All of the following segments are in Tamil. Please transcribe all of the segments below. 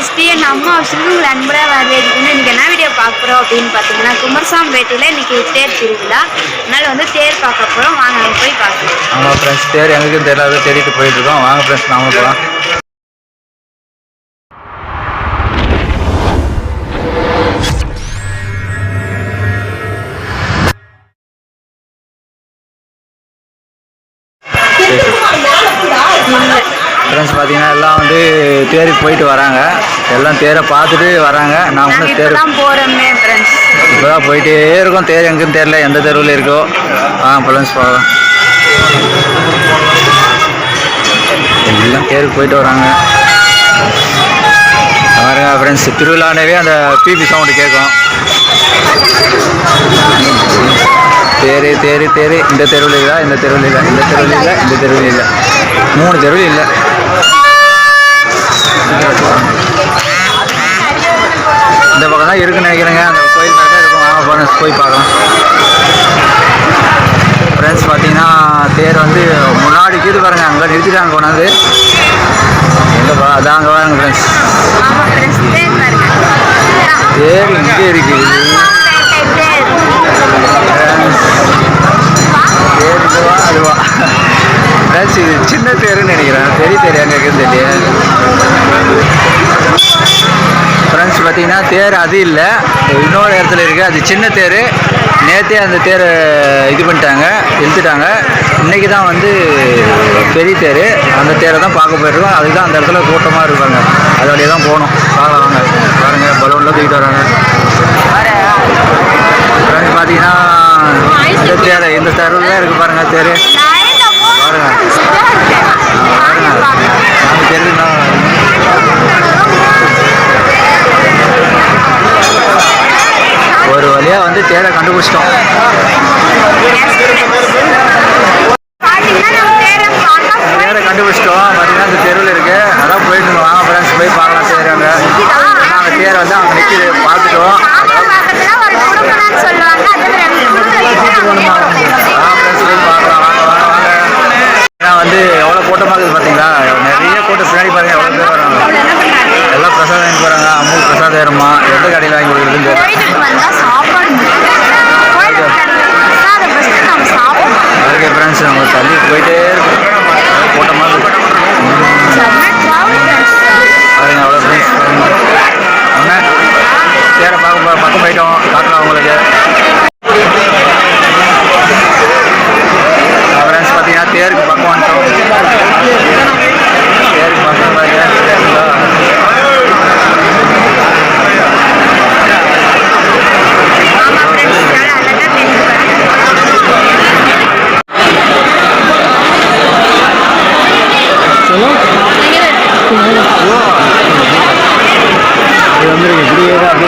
ஃபஸ்ட்டு என் அம்மா வச்சுருக்கு உங்களை அன்பராக வரவேற்கணும் இன்றைக்கி என்ன வீடியோ பார்க்க போகிறோம் அப்படின்னு பார்த்தீங்கன்னா குமரசாம்பேட்டையில் இன்றைக்கி தேர் திருவிழா. அதனால் வந்து தேர் பார்க்க போகிறோம் வாங்க போய் பார்க்கலாம். ஆமாம் ஃப்ரெண்ட்ஸ் தேர் எங்களுக்கும் தெரியாத தேடிட்டு போயிட்டுருக்கோம் வாங்க ஃப்ரெண்ட்ஸ் நாம போகலாம் ஃப்ரெண்ட்ஸ் பார்த்தீங்கன்னா எல்லாம் வந்து தேருக்கு போயிட்டு வராங்க. எல்லாம் தேரை பார்த்துட்டு வராங்க. நான் வந்து தேர் போகிறோமே ஃப்ரெண்ட்ஸ் இப்போ தான் போயிட்டே இருக்கோம். தேர் எங்கேன்னு தெரியல. எந்த தெருவில் இருக்கோ. ஆ ஃப்ரெண்ட்ஸ் போகலாம். எல்லாம் தேருக்கு போயிட்டு வராங்க. பாருங்க ஃப்ரெண்ட்ஸ் திருவிழானவே அந்த பிபி சவுண்டு கேட்கும். தேரு தேரு தேரு இந்த தெருவில் இல்லை இந்த தெருவில் இல்லை இந்த தெருவில் இல்லை இந்த தெருவில் இல்லை. மூணு தெருவில் இல்லை. இந்த பக்கம் தான் இருக்குன்னு நினைக்கிறேங்க. அந்த கோயில் மாதிரி தான் இருக்கும். வாங்க ஃப்ரெண்ட்ஸ் போய் பார்க்கலாம். ஃப்ரெண்ட்ஸ் பார்த்தீங்கன்னா தேர் வந்து முன்னாடி கீது பாருங்க. அங்கே நிறுத்திட்டாங்க கொண்டாந்து. எங்கப்பா அதான் அங்கே பாருங்க ஃப்ரெண்ட்ஸ் தேர் இங்கே இருக்குது தேர் இதுவா அதுவா சின்ன தேருன்னு நினைக்கிறேன். பெரிய தேர் எங்கே இருக்குன்னு தெரியல ஃப்ரெண்ட்ஸ் பார்த்தீங்கன்னா தேர் அது இல்லை. இன்னொரு இடத்துல இருக்குது அது சின்ன தேர். நேற்றே அந்த தேரை இது பண்ணிட்டாங்க இழுத்துட்டாங்க. இன்றைக்கி தான் வந்து பெரிய தேர். அந்த தேரை தான் பார்க்க போயிருக்கோம். அதுக்கு தான் அந்த இடத்துல கூட்டமாக இருப்பாங்க. அதோடய தான் போகணும். பார்க்கலாம் வாங்க. பலூனில் தூக்கிட்டு வராங்க. Friends, நல்லா அழகா தெரியுது பாருங்க. இது வந்துருக்கு இப்படியே தான்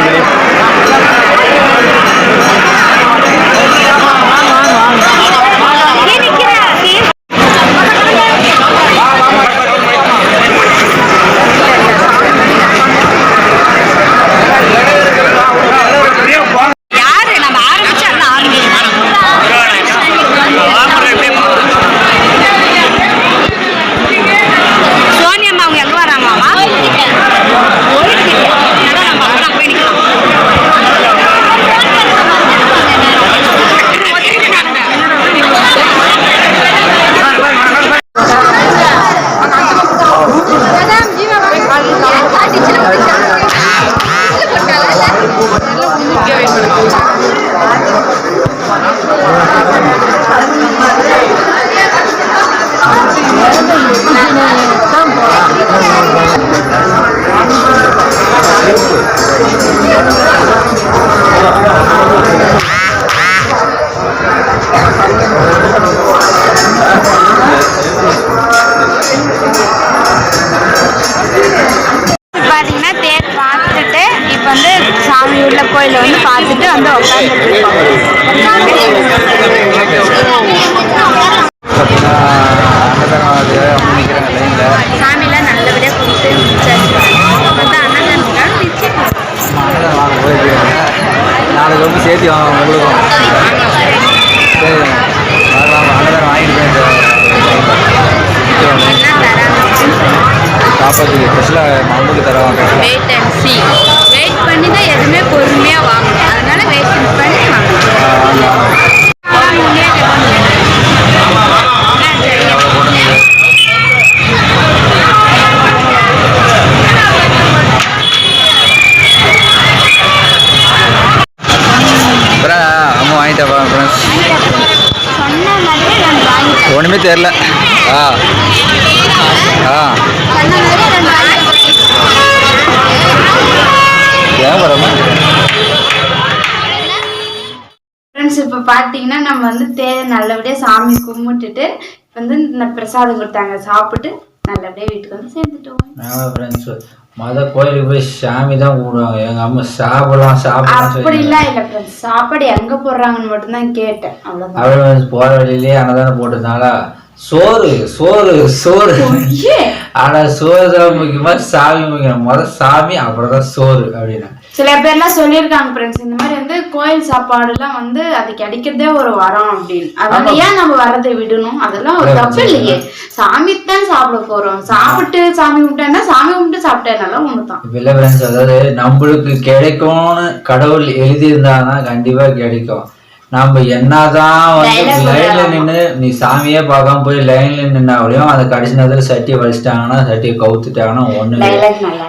நாளைக்கு வந்து சேர்த்து உங்களுக்கும் சரி வாங்க அன்னதானம் வாங்கிட்டு சாப்பாட்டுக்கு ஸ்பெஷலாக அம்முக்கு தருவாங்க. வெயிட் அண்ட் சி வெயிட் பண்ணி தான் எதுவுமே பொறுமையாக வாங்கணும். தெரில ஆ. ஆ. ஏன் ஃப்ரெண்ட்ஸ் இப்போ பார்த்தீங்கன்னா நம்ம வந்து தேவை நல்லபடியாக சாமி கும்பிட்டுட்டு வந்து இந்த பிரசாதம் கொடுத்தாங்க. சாப்பிட்டு நல்லபடியாக வீட்டுக்கு வந்து சேர்ந்துட்டோம். ஆமாம் ஃப்ரெண்ட்ஸ் மொத கோயிலுக்கு போய் சாமி தான் கும்பிடுவாங்க. எங்கள் அம்மா சாப்பிடலாம் சாப்பிடலாம் அப்படிலாம் இல்லை ஃப்ரெண்ட்ஸ் சாப்பாடு எங்கே போடுறாங்கன்னு மட்டும்தான் கேட்டேன். அவ்வளோதான் அவள் போகிற வழியிலேயே அன்னதானம் போட்டிருந்தாங்களா சோறு சோறு சோறு. ஆனா சோறு தான் முக்கியமா சாமி முக்கியம். முத சாமி அப்புறம் தான் சோறு அப்படின்னா. சில பேர்லாம் சொல்லியிருக்காங்க ஃப்ரெண்ட்ஸ் இந்த மாதிரி வந்து கோயில் சாப்பாடுலாம் வந்து அது கிடைக்கிறதே ஒரு வரம் அப்படின்னு. அதனால ஏன் நம்ம வரதை விடணும்? அதெல்லாம் ஒரு தப்பு இல்லையே. சாமி தான் சாப்பிட போறோம். சாப்பிட்டு சாமி கும்பிட்டேன்னா சாமி கும்பிட்டு சாப்பிட்டேனாலும் ஒன்று தான் இல்ல ஃப்ரெண்ட்ஸ் அதாவது நம்மளுக்கு கிடைக்கும்னு கடவுள் எழுதியிருந்தானா கண்டிப்பா கிடைக்கும். நம்ம என்னதான் வந்து லைன்ல. நின்று நீ சாமியே பார்க்காம போய் லைன்ல நின்னாவளையும் அந்த கடைசி நேரத்துல சட்டியை வலிச்சிட்டாங்கன்னா சட்டியை கவுத்துட்டாங்கன்னா ஒண்ணு.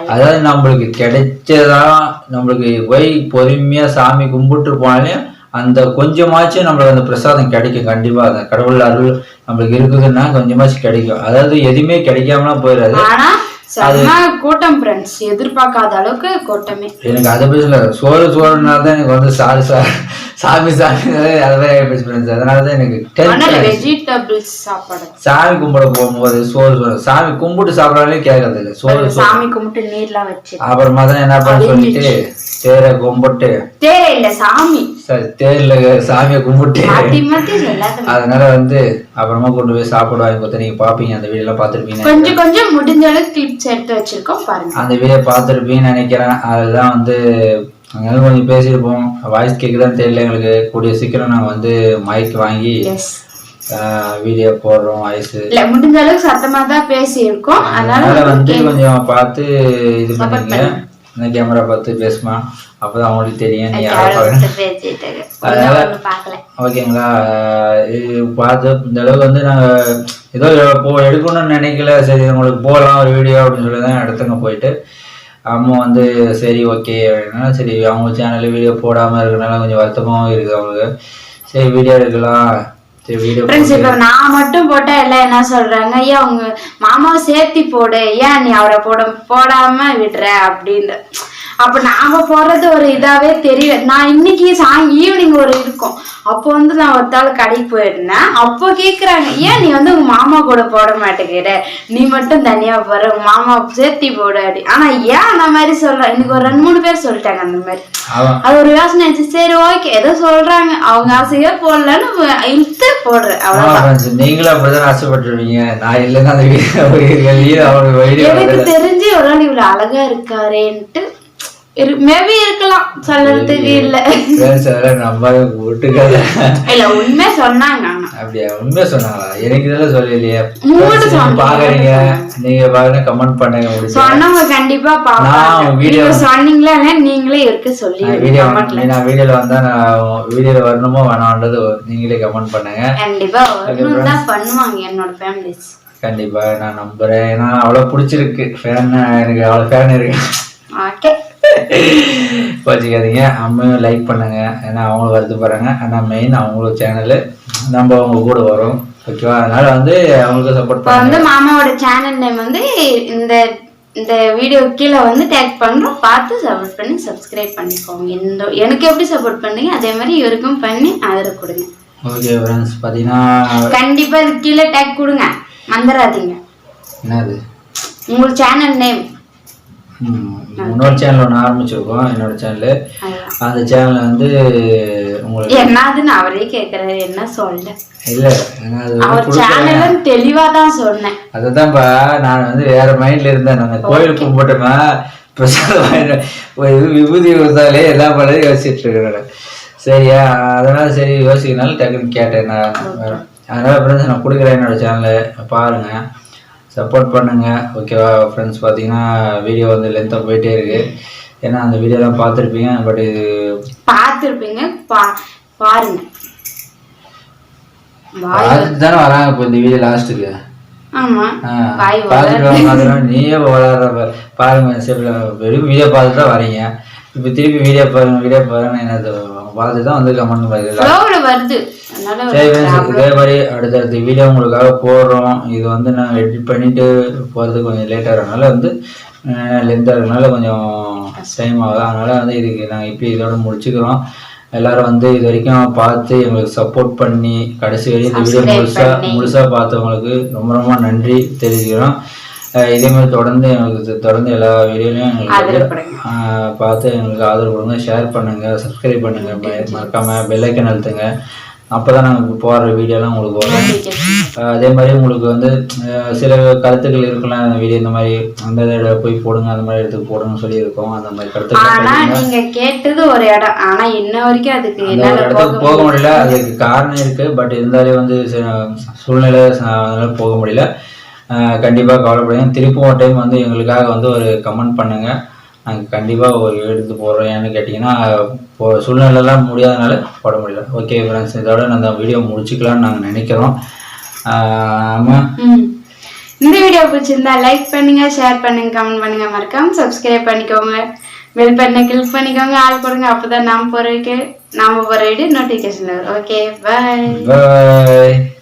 அதாவது நம்மளுக்கு கிடைச்சதான் நம்மளுக்கு போய் பொறுமையா சாமி கும்பிட்டு போனாலையும் அந்த கொஞ்சமாச்சும் நம்மளுக்கு அந்த பிரசாதம் கிடைக்கும் கண்டிப்பா அந்த கடவுள் அருள் நம்மளுக்கு இருக்குதுன்னா கொஞ்சமாச்சும் கிடைக்கும் அதாவது எதுவுமே கிடைக்காமலாம் போயிடாது செம்ம கூட்டம் ஃப்ரெண்ட்ஸ் எதிர்பார்க்காத அளவுக்கு கூட்டமே. எனக்கு அதை பற்றி சொல்ல சோறு சோறுனால தான் எனக்கு வந்து சாரி சார் சாமி சாமி அது மாதிரி ஆகிப்போச்சு friends. அதனால தான் எனக்கு ஆனா டென்ஷன் வெஜிடபிள்ஸ் சாப்பாடு. சாமி கும்பிட போகும்போது சோறு சோறு சாமி கும்பிட்டு சாப்பிட்றாலே கேட்கறது இல்லை சோறு சோறு. சாமி கும்பிட்டு நீர்லாம் வச்சு. அப்புறமா தான் என்ன பண்ண சொல்லிட்டு தேரை கும்பிட்டு. தேவை இல்ல சாமி. சரி தேர்ல சாமியை கும்பிட்டு. அதனால வந்து அப்புறமா கொண்டு போய் சாப்பாடு வாங்கி கொடுத்து நீங்க பாப்பீங்க அந்த வீடியோலாம் பார்த்துருப்பீங்க. கொஞ்சம் கொஞ்சம் முடிஞ்ச அளவுக்கு கிளிப்ஸ் எடுத்து வச்சிருக்கோம் பாருங்க. அந்த வீடியோ பார்த்துருப்பீங்கன்னு நினைக்கிறேன். அதுதான் வந்து அங்கே கொஞ்சம் பேசியிருப்போம் வாய்ஸ் கேட்குதான்னு தெரியல எங்களுக்கு. கூடிய சீக்கிரம் நாங்கள் வந்து மைக் வாங்கி வீடியோ போடுறோம் வாய்ஸ் இல்ல முடிஞ்ச அளவுக்கு சத்தமா தான் பேசியிருக்கோம். அதனால வந்து கொஞ்சம் பார்த்து இது பண்ணிங்க. இந்த கேமரா பார்த்து பேசுமா? அப்பதான் அவங்களுக்கு தெரியும். நீ யாரை பார்க்க பேசிட்டு அதனால- ஒண்ணும் பார்க்கல. ஓகேங்களா? இது பார்த்து இந்த அளவுக்கு வந்து நாங்கள் ஏதோ போ எடுக்கணும்னு நினைக்கல. சரி உங்களுக்கு போகலாம் ஒரு வீடியோ அப்படின்னு சொல்லி தான் எடுத்துங்க போயிட்டு அம்மா வந்து சரி ஓகே அப்படின்னா சரி அவங்க சேனலில் வீடியோ போடாமல் இருக்கனால கொஞ்சம் வருத்தமாகவும் இருக்குது அவங்களுக்கு. சரி வீடியோ எடுக்கலாம். ஃப்ரெண்ட்ஸ் இப்ப நான் மட்டும் போட்டா எல்லாம் என்ன சொல்றாங்க? ஐயா உங்க மாமாவை சேர்த்தி போடு. ஏன் நீ அவரை போட போடாம விடுற அப்படின்னு அப்ப நாம போடுறது ஒரு இதாவே தெரியல. நான் இன்னைக்கு சாய் ஈவினிங் ஒரு இருக்கும். அப்போ வந்து நான் ஒருத்தாள் கடைக்கு போயிருந்தேன் அப்போ கேக்குறாங்க ஏன் நீ வந்து உங்க மாமா கூட போட மாட்டேங்கிற? நீ மட்டும் தனியா போற உங்க மாமா சேர்த்தி போடு அப்படி. ஆனா ஏன் அந்த மாதிரி சொல்ற இன்னைக்கு ஒரு ரெண்டு மூணு பேர் சொல்லிட்டாங்க அந்த மாதிரி. அது ஒரு யோசனை ஆச்சு சரி ஓகே. ஏதோ சொல்றாங்க. அவங்க ஆசையா போடலன்னு இழுத்து போடுறேன் friends, நீங்களும் அப்படிதான் ஆசைப்பட்டுருவீங்க நான் இல்லைன்னா அந்த வீடியோ எனக்கு தெரிஞ்சு ஒரு நாள் இவ்வளவு அழகா இருக்காரேன்ட்டு மேபி இருக்கலாம். சொல்றதுக்கு இல்ல அதெல்லாம் நம்ம விட்டுக்காத இல்ல உண்மை சொன்னாங்க அப்படியா உண்மையா சொன்னாங்களா? எனக்கு இதெல்லாம் சொல்லலையே. பாக்குறீங்க நீங்க பாருங்க கமெண்ட் பண்ணுங்க சொன்னவங்க கண்டிப்பா video- நீங்க சொன்னீங்களா நீங்களே இருக்க சொல்லி வீடியோ நான் வீடியோல வந்தா நான் வீடியோல வரணுமோ வேணாம்ன்றது நீங்களே கமெண்ட் பண்ணுங்க. கண்டிப்பா வரணும் பண்ணுவாங்க என்னோட ஃபேமிலிஸ் கண்டிப்பா நான் நம்புறேன். ஏன்னா அவ்வளவு பிடிச்சிருக்கு. ஃபேன் எனக்கு அவ்வளவு ஃபேன் இருக்கு. ஓகே வச்சுக்காதீங்க அம்மையும் லைக் பண்ணுங்க. ஏன்னா அவங்களும் வருத்தப்படுறாங்க ஆனால் மெயின் அவங்களும் சேனலு நம்ம அவங்க கூட வரோம். ஓகேவா அதனால வந்து அவங்களுக்கு சப்போர்ட் பண்ணுங்க. வந்து மாமாவோட சேனல் நேம் வந்து இந்த இந்த வீடியோ கீழே வந்து டேக் பண்றோம். பார்த்து சப்போர்ட் பண்ணி சப்ஸ்கிரைப் பண்ணிக்கோங்க. இந்த எனக்கு எப்படி சப்போர்ட் பண்ணீங்க அதே மாதிரி இவருக்கும் பண்ணி ஆதரவு கொடுங்க. ஓகே ஃப்ரெண்ட்ஸ் பார்த்தீங்கன்னா கண்டிப்பா இது கீழே டேக் கொடுங்க. மறந்துடாதீங்க. என்னது? உங்கள் சேனல் நேம் இன்னொரு சேனல் ஒன்று ஆரம்பிச்சிருக்கோம் என்னோட சேனலு அந்த சேனல் வந்து உங்களுக்கு என்னதுன்னு அவரே கேக்குறாரு என்ன சொல்ல? இல்லை சேனலும் தெளிவா தான் சொன்னேன். அதுதான்ப்பா நான் வந்து வேற மைண்ட்ல இருந்தேன். நான் கோயில் கும்பிட்டுமா பிரசாதம் விபூதி கொடுத்தாலே எல்லா பழைய யோசிச்சுட்டு இருக்கிறேன் சரியா? அதனால சரி யோசிக்கனால டக்குன்னு கேட்டேன் நான். அதனால நான் கொடுக்குறேன் என்னோட சேனலை பாருங்க. சப்போர்ட் பண்ணுங்க ஓகேவா ஃப்ரெண்ட்ஸ் பார்த்தீங்கன்னா வீடியோ வந்து லென்த்தாக போயிட்டே இருக்கு. ஏன்னா அந்த வீடியோலாம் பார்த்துருப்பீங்க பட் இது பார்த்துருப்பீங்க பா பாருங்க. பார்த்துட்டு தானே வராங்க இப்போ இந்த வீடியோ லாஸ்ட்டுக்கு பார்த்துட்டு நீயே வளர பாருங்க வீடியோ பார்த்துட்டு தான் வரீங்க இப்போ திருப்பி வீடியோ பாருங்க வீடியோ பாருங்க என்னது பார்த்து தான் வந்து கமெண்ட் வருது. அதனால சரி இதே மாதிரி அடுத்தடுத்த வீடியோ உங்களுக்காக போடுறோம். இது வந்து நான் எடிட் பண்ணிட்டு போகிறதுக்கு கொஞ்சம் லேட் ஆகிறதுனால வந்து லென்த்தாக இருக்கனால கொஞ்சம் டைம் ஆகுது அதனால வந்து இதுக்கு நாங்கள் இப்போ இதோட முடிச்சுக்கிறோம். எல்லாரும் வந்து இது வரைக்கும் பார்த்து எங்களுக்கு சப்போர்ட் பண்ணி கடைசி வரையும் இந்த வீடியோ Subscribe முழுசா பண்ணி. முழுசா பார்த்தவங்களுக்கு ரொம்ப ரொம்ப நன்றி தெரிவிக்கிறோம். இதே மாதிரி தொடர்ந்து எங்களுக்கு தொடர்ந்து எல்லா வீடியோலையும் எங்களுக்கு பார்த்து எங்களுக்கு ஆதரவு கொடுங்க ஷேர் பண்ணுங்க சப்ஸ்கிரைப் பண்ணுங்க. ம- மறக்காம பெல்லைக்கன் அழுத்துங்க. அப்பதான் நாங்கள் போடுற வீடியோலாம் உங்களுக்கு வரும். அதே மாதிரி உங்களுக்கு வந்து சில கருத்துக்கள் இருக்கலாம் அந்த வீடியோ இந்த மாதிரி அந்த இடம் போய் போடுங்க அந்த மாதிரி இடத்துக்கு போடுங்கன்னு சொல்லி இருக்கோம் அந்த மாதிரி கருத்துக்கள் ஆனா நீங்க கேட்டது ஒரு இடம். ஆனா இன்ன வரைக்கும் அதுக்கு என்னால போக இடத்துக்கு போக முடியல. அதுக்கு காரணம் இருக்கு. பட் இருந்தாலே வந்து சூழ்நிலை அதனால போக முடியல. ஆஹ் கண்டிப்பா கவலைப்படுங்க திருப்பும் ஒரு டைம் வந்து எங்களுக்காக வந்து ஒரு கமெண்ட் பண்ணுங்க. நாங்கள் கண்டிப்பாக ஒரு எடுத்து போடுறோம். ஏன்னு கேட்டிங்கன்னா இப்போ சூழ்நிலைலாம் முடியாதனால போட முடியல. ஓகே ஃப்ரெண்ட்ஸ் இதோட நான் அந்த வீடியோ முடிச்சுக்கலாம்னு நாங்கள் நினைக்கிறோம். ஆமாம். இந்த வீடியோ பிடிச்சிருந்தா லைக் பண்ணுங்க ஷேர் பண்ணுங்க கமெண்ட் பண்ணுங்க. மறக்காம சப்ஸ்கிரைப் பண்ணிக்கோங்க. பெல் பட்டனை கிளிக் பண்ணிக்கோங்க. ஆள் கொடுங்க அப்பதான் நாம போறதுக்கு நாம போற வீடியோ நோட்டிஃபிகேஷன் வரும். Okay bye bye